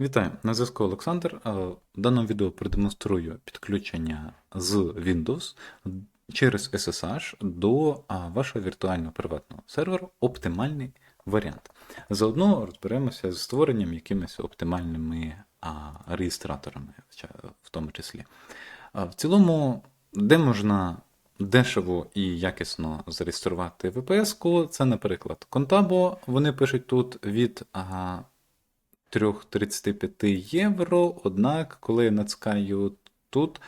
Вітаю, на зв'язку Олександр. Е, В даному відео продемонструю підключення з Windows через SSH до вашого віртуального приватного серверу оптимальний варіант. Заодно розберемося з створенням якимись оптимальними реєстраторами, в тому числі. В цілому, де можна дешево і якісно зареєструвати VPS-ку, це, наприклад, Contabo. Вони пишуть тут від 3,35 євро. Однак, коли я натискаю тут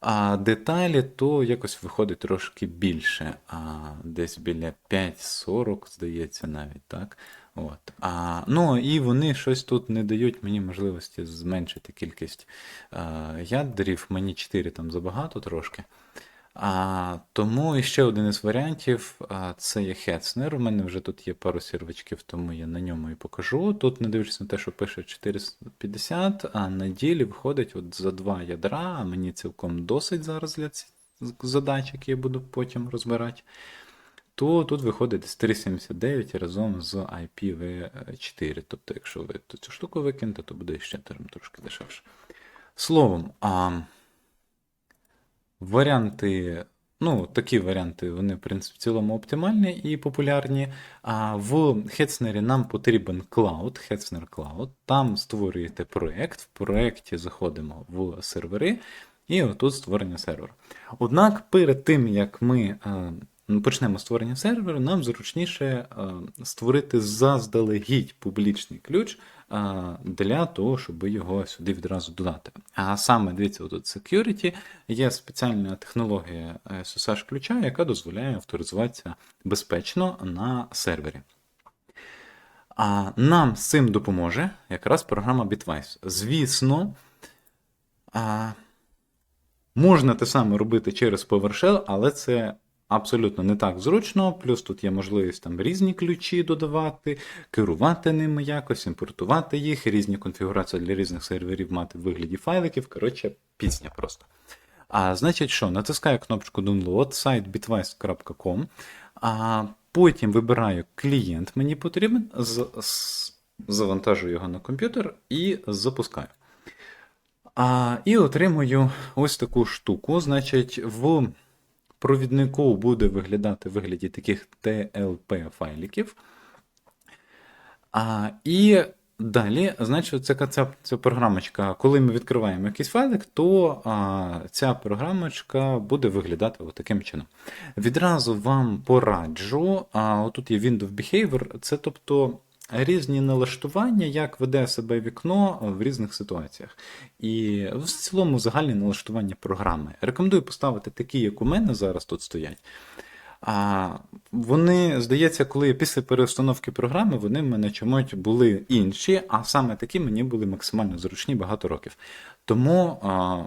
а, деталі, то якось виходить трошки більше. А, десь біля 5,40, здається, навіть так. От. А, ну і вони щось тут не дають мені можливості зменшити кількість а, ядерів. Мені 4 там забагато трошки. А, тому і ще один із варіантів а, це є Hetzner. У мене вже тут є пару сервачків, тому я на ньому і покажу. Тут, не дивлячись на те, що пише 450, а на ділі виходить от за два ядра, а мені цілком досить зараз для цих задач, які я буду потім розбирати. То тут виходить десь 379 разом з IPv4. Тобто, якщо ви цю штуку викинете, то буде ще трошки дешевше. Словом, а, Варіанти, ну, такі варіанти, вони, в принципі, в цілому оптимальні і популярні. А в Хетцнері нам потрібен клауд, Хетцнер Cloud. Там створюєте проєкт, в проєкті заходимо в сервери, і отут створення сервера. Однак, перед тим, як ми е, почнемо створення серверу, нам зручніше е, створити заздалегідь публічний ключ е, для того, щоб його сюди відразу додати. А саме, дивіться, тут Security є спеціальна технологія SSH ключа, яка дозволяє авторизуватися безпечно на сервері. А нам з цим допоможе якраз програма Bitwise. Звісно, а, можна те саме робити через PowerShell, але це абсолютно не так зручно. Плюс тут є можливість там різні ключі додавати, керувати ними якось, імпортувати їх, різні конфігурації для різних серверів мати в вигляді файликів. Коротше, пісня просто. А значить, що? Натискаю кнопочку Download, сайт bitwise.com, а потім вибираю клієнт, мені потрібен, з, з, завантажую його на комп'ютер і запускаю. А, І отримую ось таку штуку. Значить, в провіднику буде виглядати в вигляді таких TLP файликів. А, І далі, значить, ця, ця, ця програмочка, коли ми відкриваємо якийсь файлик, то а, ця програмочка буде виглядати таким чином. Відразу вам пораджу, а, отут є Windows Behavior, це тобто. Різні налаштування, як веде себе вікно в різних ситуаціях. І в цілому загальне налаштування програми. Рекомендую поставити такі, як у мене зараз тут стоять. А вони, здається, коли після переустановки програми вони в мене чомусь були інші, а саме такі мені були максимально зручні багато років. Тому а,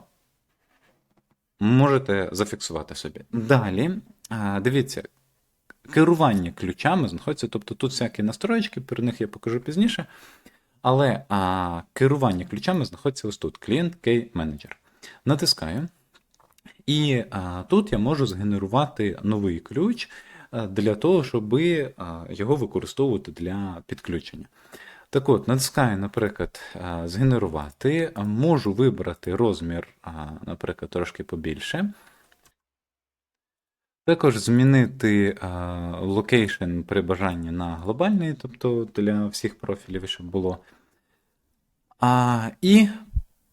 можете зафіксувати собі. Далі, а, дивіться, керування ключами знаходиться, тобто тут всякі настроєчки, про них я покажу пізніше. Але а, керування ключами знаходиться ось тут: клієнт Key Manager. Натискаю. І а, тут я можу згенерувати новий ключ для того, щоб його використовувати для підключення. Так от, натискаю, наприклад, згенерувати, можу вибрати розмір, наприклад, трошки побільше. Також змінити локейшн при бажанні на глобальний, тобто для всіх профілів, щоб було. А, І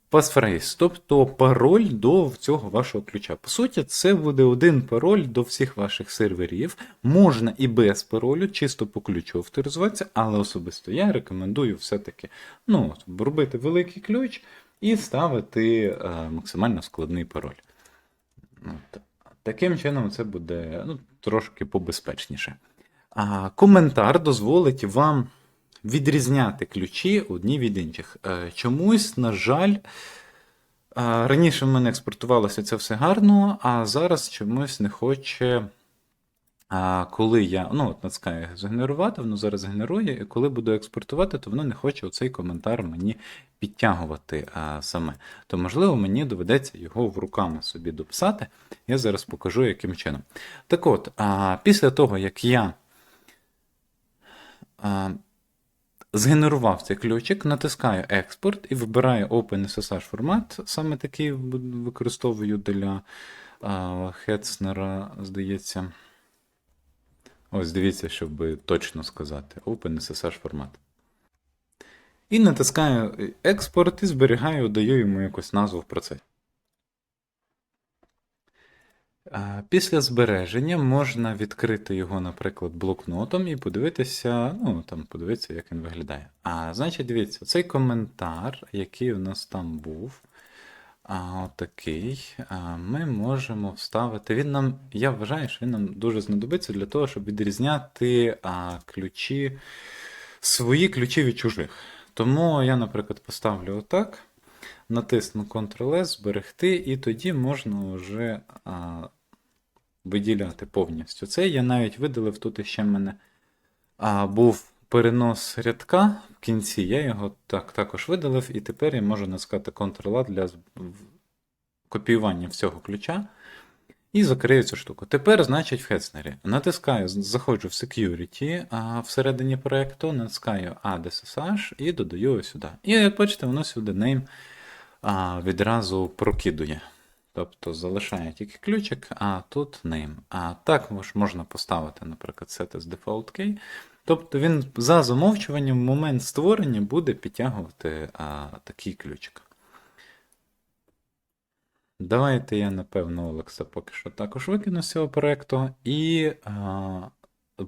пасфрейз, тобто пароль до цього вашого ключа. По суті, це буде один пароль до всіх ваших серверів. Можна і без паролю, чисто по ключу авторизуватися, але особисто я рекомендую все-таки ну, робити великий ключ і ставити а, максимально складний пароль. От. Таким чином, це буде ну, трошки побезпечніше. А коментар дозволить вам відрізняти ключі одні від інших. Е, Чомусь, на жаль, е, раніше в мене експортувалося це все гарно, а зараз чомусь не хоче. А коли я ну, натискаю згенерувати, воно зараз генерує, і коли буду експортувати, то воно не хоче оцей коментар мені підтягувати а, саме. То, можливо, мені доведеться його в руками собі дописати. Я зараз покажу, яким чином. Так от, а, після того, як я а, згенерував цей ключик, натискаю експорт і вибираю OpenSSH формат. Саме такий використовую для Хетснера, здається. Ось дивіться, щоб точно сказати. OpenSSH формат. І натискаю експорт і зберігаю, даю йому якусь назву в процесі. Після збереження можна відкрити його, наприклад, блокнотом і подивитися, ну, там, подивитися, як він виглядає. А значить, дивіться, цей коментар, який у нас там був, отакий, ми можемо вставити. Він нам, я вважаю, що він нам дуже знадобиться для того, щоб відрізняти ключі, свої ключі від чужих. Тому я, наприклад, поставлю отак, натисну Ctrl-S, зберегти, і тоді можна вже виділяти повністю. Це я навіть видалив тут ще в мене а, був перенос рядка в кінці, я його так також видалив, і тепер я можу натискати Ctrl-A для копіювання всього ключа. І закрию цю штуку. Тепер, значить, в Хетснері. Натискаю, заходжу в Security а всередині проєкту, натискаю Add SSH і додаю сюди. І як бачите, воно сюди name а, відразу прокидує. Тобто залишає тільки ключик, а тут name. А також можна поставити, наприклад, set as default key. Тобто він за замовчуванням в момент створення буде підтягувати а, такий ключик. Давайте я, напевно, Олекса поки що також викину з цього проєкту і а,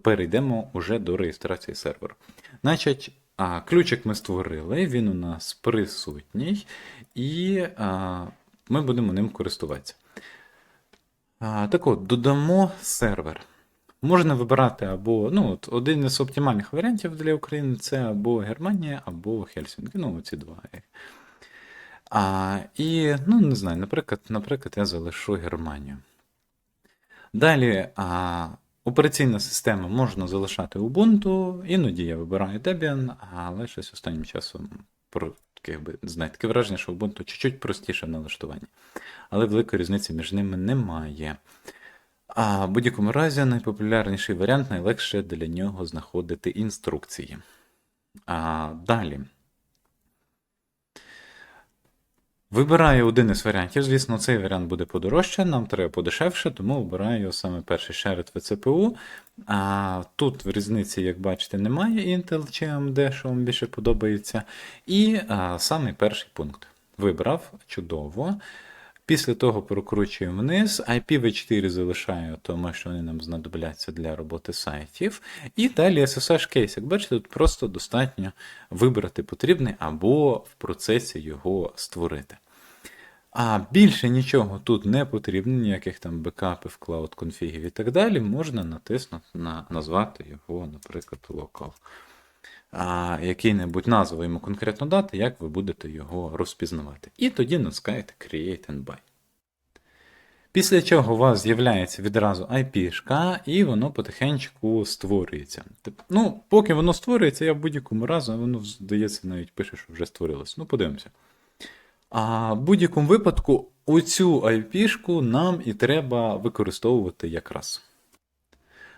перейдемо уже до реєстрації серверу. Значить, а, ключик ми створили, він у нас присутній, і а, ми будемо ним користуватися. А, Так от, додамо сервер. Можна вибирати або ну, от один із оптимальних варіантів для України це або Германія, або Хельсінки. Ну, ці два. А, І, ну, не знаю, наприклад, наприклад, я залишу Германію. Далі а, операційна система можна залишати Ubuntu, іноді я вибираю Debian, але щось останнім часом про, якби, таке враження, що Ubuntu чуть-чуть простіше в налаштуванні. Але великої різниці між ними немає. А в будь-якому разі найпопулярніший варіант найлегше для нього знаходити інструкції. А, Далі. Вибираю один із варіантів. Звісно, цей варіант буде подорожче, нам треба подешевше, тому обираю саме перший Shared VCPU. А Тут в різниці, як бачите, немає Intel чи AMD, що вам більше подобається. І а, самий перший пункт. Вибрав чудово. Після того прокручуємо вниз, IPv4 залишаю, тому що вони нам знадобляться для роботи сайтів. І далі SSH кейс. Як бачите, тут просто достатньо вибрати потрібний або в процесі його створити. А більше нічого тут не потрібно, ніяких там бекапів, клауд конфігів і так далі. Можна натиснути на назвати його, наприклад, local. Який-небудь назву йому конкретно дати, як ви будете його розпізнавати. І тоді натискаєте Create and Buy. Після чого у вас з'являється відразу IP, і воно потихеньку створюється. Ну, Поки воно створюється, я в будь-якому разі, воно, здається, навіть пише, що вже створилось. Ну, подивимося. А в будь-якому випадку оцю IP-шку нам і треба використовувати якраз.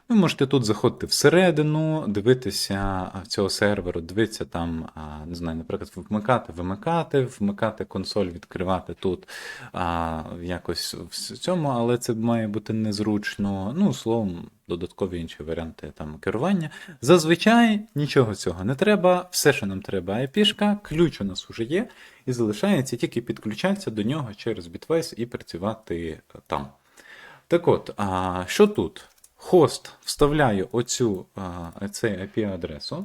Ви можете тут заходити всередину, дивитися цього серверу, дивитися там, не знаю, наприклад, вмикати, вимикати, вмикати консоль, відкривати тут а, якось в цьому, але це має бути незручно. Ну, словом, додаткові інші варіанти там керування. Зазвичай нічого цього не треба. Все, що нам треба, IP-шка, ключ у нас вже є, і залишається тільки підключатися до нього через Bitwise і працювати там. Так от, а що тут? Хост вставляю оцю цей IP-адресу.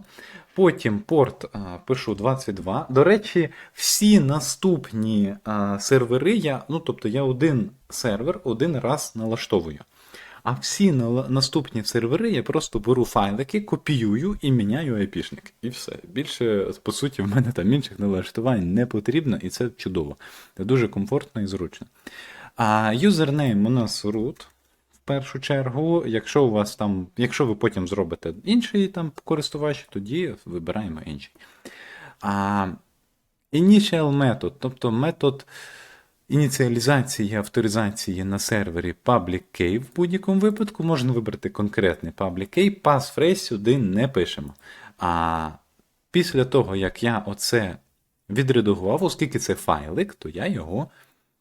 Потім порт пишу 22. До речі, всі наступні сервери я, ну тобто я один сервер один раз налаштовую. А всі наступні сервери я просто беру файлики, копіюю і міняю IP-шник. І все. Більше, по суті, в мене там інших налаштувань не потрібно, і це чудово. Це дуже комфортно і зручно. А юзернейм у нас root першу чергу. Якщо у вас там, якщо ви потім зробите інший там користувач, тоді вибираємо інший. А Initial метод, тобто метод ініціалізації авторизації на сервері public key в будь-якому випадку, можна вибрати конкретний public key, passphrase сюди не пишемо. А Після того, як я оце відредагував, оскільки це файлик, то я його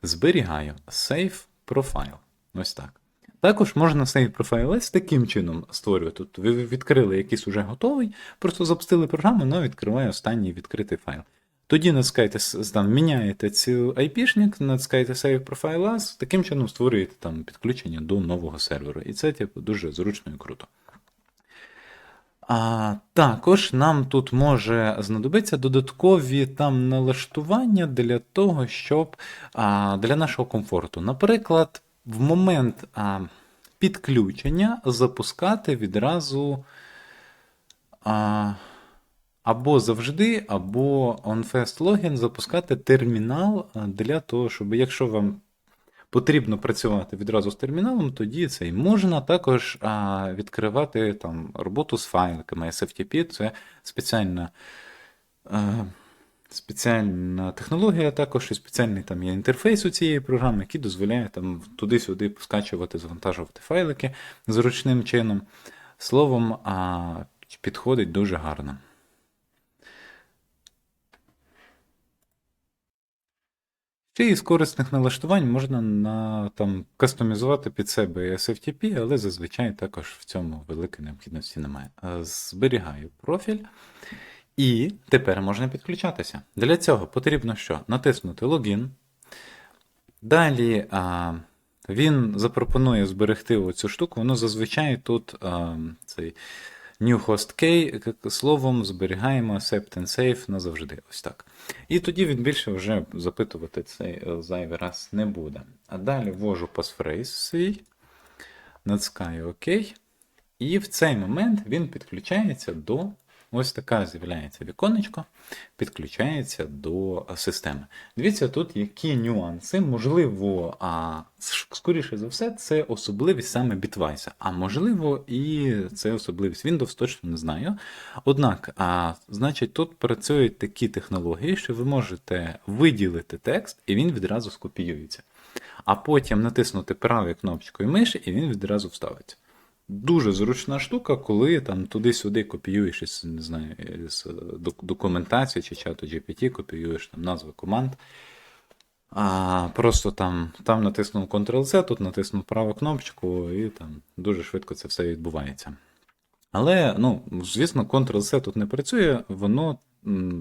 зберігаю. Save profile. Ось так. Також можна Profile S таким чином створювати. Тут ви відкрили якийсь уже готовий, просто запустили програму, вона відкриває останній відкритий файл. Тоді натискаєте, там, міняєте цю IP-шник, натискаєте Save Profile As, таким чином створюєте там підключення до нового серверу. І це типу, дуже зручно і круто. А також нам тут може знадобитися додаткові там налаштування для того, щоб а, для нашого комфорту. Наприклад, в момент а, підключення запускати відразу а, або завжди, або OnFast Login запускати термінал для того, щоб якщо вам потрібно працювати відразу з терміналом, тоді це і можна також а, відкривати там роботу з файликами. SFTP це спеціальна, а, спеціальна технологія, також і спеціальний там є інтерфейс у цієї програми, який дозволяє там туди-сюди скачувати, завантажувати файлики зручним чином. Словом, а, підходить дуже гарно. Ще із корисних налаштувань можна на, там, кастомізувати під себе SFTP, але зазвичай також в цьому великої необхідності немає. Е, Зберігаю профіль. І тепер можна підключатися. Для цього потрібно що? Натиснути логін. Далі а, він запропонує зберегти оцю штуку. Воно зазвичай тут а, цей new host key, словом, зберігаємо accept and save назавжди. Ось так. І тоді він більше вже запитувати цей е, зайвий раз не буде. А далі ввожу пасфрейз свій, натискаю ОК. І в цей момент він підключається до. Ось така з'являється віконечко, підключається до системи. Дивіться, тут які нюанси. Можливо, а, скоріше за все, це особливість саме Bitwise, а можливо, і це особливість Windows, точно не знаю. Однак, а, значить, тут працюють такі технології, що ви можете виділити текст, і він відразу скопіюється. А потім натиснути правою кнопочкою миші, і він відразу вставиться. Дуже зручна штука, коли там туди-сюди копіюєш із, не знаю, з документації чи чату GPT, копіюєш там назви команд. А просто там, там натиснув Ctrl-C, тут натиснув праву кнопочку, і там дуже швидко це все відбувається. Але, ну, звісно, Ctrl-C тут не працює, воно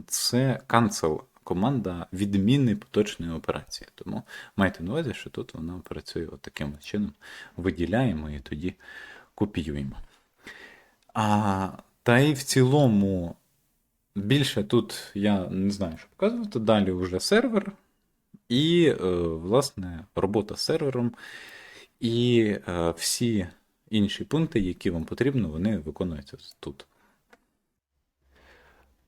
це cancel команда відміни поточної операції. Тому майте на увазі, що тут вона працює от таким чином. Виділяємо і тоді копіюємо. А, та й в цілому більше тут я не знаю, що показувати. Далі вже сервер і, е, власне, робота з сервером. І е, всі інші пункти, які вам потрібно, вони виконуються тут.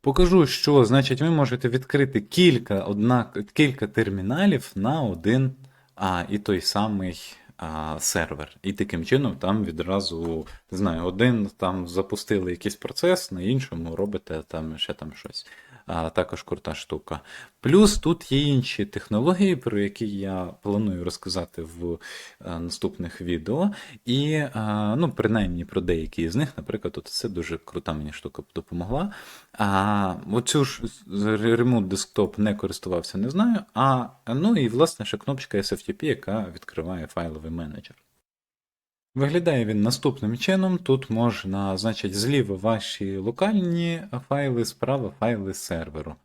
Покажу, що значить ви можете відкрити кілька, однак, кілька терміналів на один а, і той самий сервер. І таким чином там відразу, не знаю, один там запустили якийсь процес, на іншому робите там ще там щось. А, також крута штука. Плюс тут є інші технології, про які я планую розказати в е, наступних відео. І, е, ну, принаймні про деякі з них, наприклад, от це дуже крута мені штука допомогла. А оцю ж Remote Desktop не користувався, не знаю. А ну і власне ще кнопочка SFTP, яка відкриває файловий менеджер. Виглядає він наступним чином. Тут можна, значить, зліва ваші локальні файли, справа файли серверу.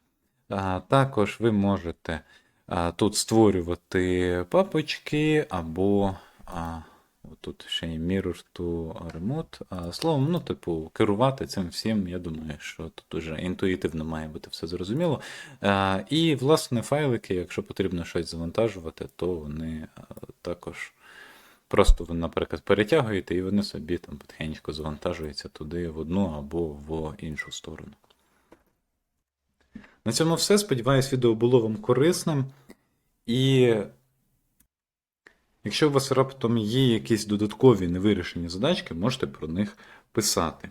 А, також ви можете а, тут створювати папочки або а, тут ще є Mirror to Remote. А, словом, ну, типу, керувати цим всім, я думаю, що тут уже інтуїтивно має бути все зрозуміло. А, і, власне, файлики, якщо потрібно щось завантажувати, то вони також. Просто ви, наприклад, перетягуєте, і вони собі там потихеньку завантажуються туди в одну або в іншу сторону. На цьому все. Сподіваюсь, відео було вам корисним. І якщо у вас раптом є якісь додаткові невирішені задачки, можете про них писати.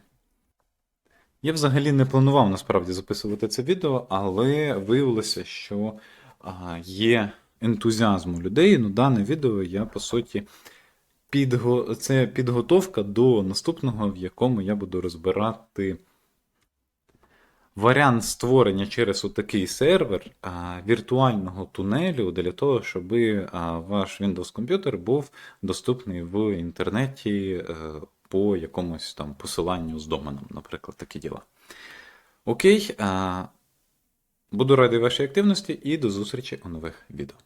Я взагалі не планував насправді записувати це відео, але виявилося, що є ентузіазм у людей. Ну, дане відео я, по суті, підго... це підготовка до наступного, в якому я буду розбирати варіант створення через отакий сервер а, віртуального тунелю для того, щоб а, ваш Windows комп'ютер був доступний в інтернеті е, по якомусь там посиланню з доменом, наприклад, такі діла. Окей, а, буду радий вашій активності і до зустрічі у нових відео.